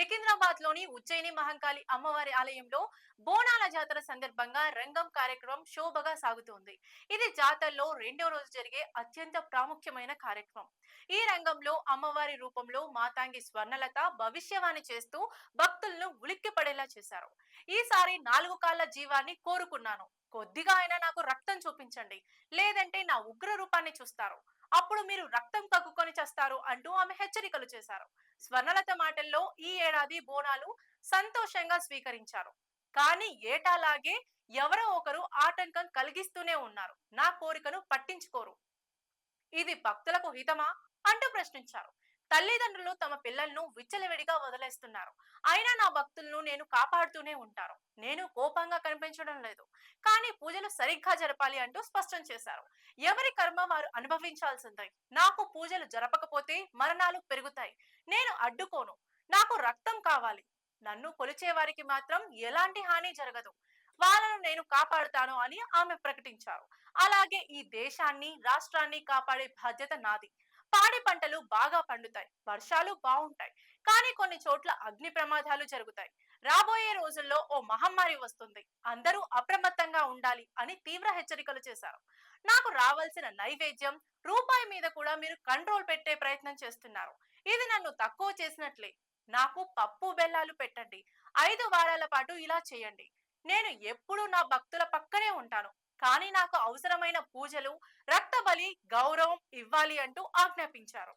Second నిజామాబాద్లోని Ujjaini Mahankali అమ్మవారి ఆలయంలో బోనాల జాతర సందర్భంగా రంగం కార్యక్రమం శోభగా సాగుతోంది. ఇది జాతరలో రెండో రోజు జరిగే అత్యంత ప్రాముఖ్యమైన కార్యక్రమం. ఈ రంగంలో అమ్మవారి రూపంలో మాతాంగి స్వర్ణలత భవిష్యవాణి చేస్తూ భక్తులను ఉలిక్కి పడేలా చేశారు. ఈసారి నాలుగు కాళ్ళ జీవాన్ని కోరుకున్నాను. కొద్దిగా అయినా నాకు రక్తం చూపించండి. లేదంటే నా ఉగ్ర రూపాన్ని చూస్తారు. అప్పుడు మీరు రక్తం కక్కుకొని చేస్తారు అంటూ ఆమె హెచ్చరికలు చేశారు. స్వర్ణలత మాటల్లో ఈ ఏడాది బోనాలు సంతోషంగా స్వీకరించారు. కానీ ఏటాలాగే ఎవరో ఒకరు ఆటంకం కలిగిస్తూనే ఉన్నారు. నా కోరికను పట్టించుకోరు. ఇది భక్తులకు హితమా? అంటూ ప్రశ్నించారు. తల్లిదండ్రులు తమ పిల్లలను విచ్చలవిడిగా వదిలేస్తున్నారు. అయినా నా భక్తులను నేను కాపాడుతూనే ఉంటారు. నేను కోపంగా కనిపించడం లేదు. కానీ పూజలు సరిగ్గా జరపాలి అంటూ స్పష్టం చేశారు. ఎవరి కర్మ వారు అనుభవించాల్సిందే. నాకు పూజలు జరపకపోతే మరణాలు పెరుగుతాయి. నేను అడ్డుకోను. నాకు రక్తం కావాలి. నన్ను కొలిచే వారికి మాత్రం ఎలాంటి హాని జరగదు. వాళ్ళను నేను కాపాడుతాను అని ఆమె ప్రకటించారు. అలాగే ఈ దేశాన్ని రాష్ట్రాన్ని కాపాడే బాధ్యత నాది. పాడి పంటలు బాగా పండుతాయి. వర్షాలు బాగుంటాయి. కానీ కొన్ని చోట్ల అగ్ని ప్రమాదాలు జరుగుతాయి. రాబోయే రోజుల్లో ఓ మహమ్మారి వస్తుంది. అందరూ అప్రమత్తంగా ఉండాలి అని తీవ్ర హెచ్చరికలు చేశారు. నాకు రావాల్సిన నైవేద్యం రూపాయి మీద కూడా మీరు కంట్రోల్ పెట్టే ప్రయత్నం చేస్తున్నారు. ఇది నన్ను తక్కువ చేసినట్లే. నాకు పప్పు బెల్లాలు పెట్టండి. ఐదు వారాల పాటు ఇలా చేయండి. నేను ఎప్పుడూ నా భక్తుల పక్కనే ఉంటాను. కానీ నాకు అవసరమైన పూజలు రక్త బలి గౌరవం ఇవ్వాలి అంటూ ఆజ్ఞాపించారు.